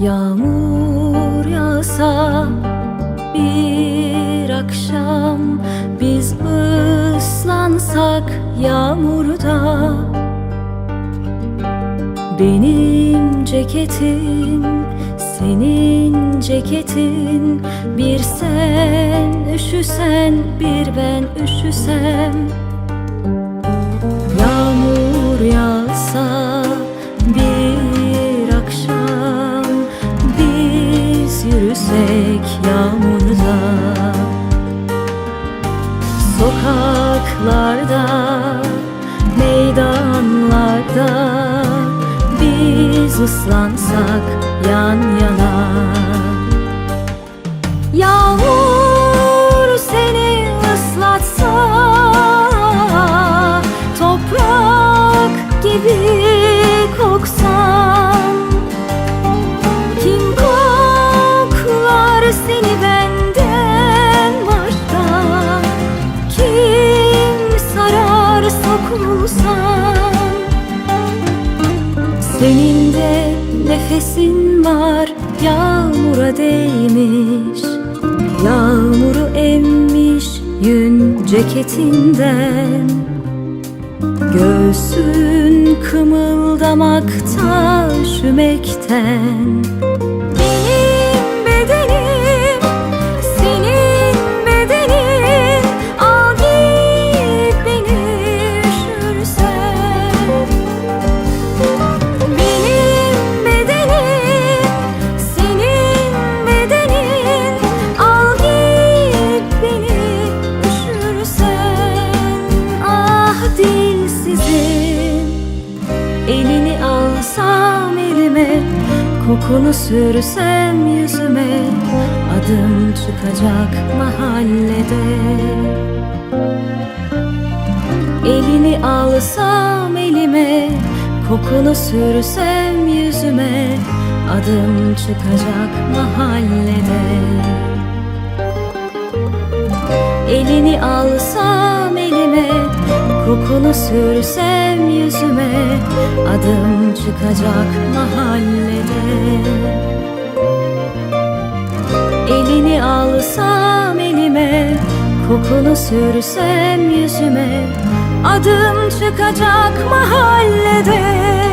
Yağmur yağsa bir akşam Biz ıslansak yağmurda. Benim ceketim, senin ceketin Bir sen üşüsen, bir ben üşüsem Sokaklarda, meydanlarda Biz ıslansak yan yana. Yağmur seni ıslatsa Toprak gibi koksan nefesin var. Yağmura değmiş. Yağmuru emmiş yün ceketinden. Göğsün kımıldamakta üşümekten Kokunu sürsem yüzüme Adım çıkacak mahallede. Elini alsam elime Kokunu sürsem yüzüme Adım çıkacak mahallede. Elini alsam Kokunu sürsem yüzüme Adım çıkacak mahallede. Elini alsam elime Kokunu sürsem yüzüme Adım çıkacak mahallede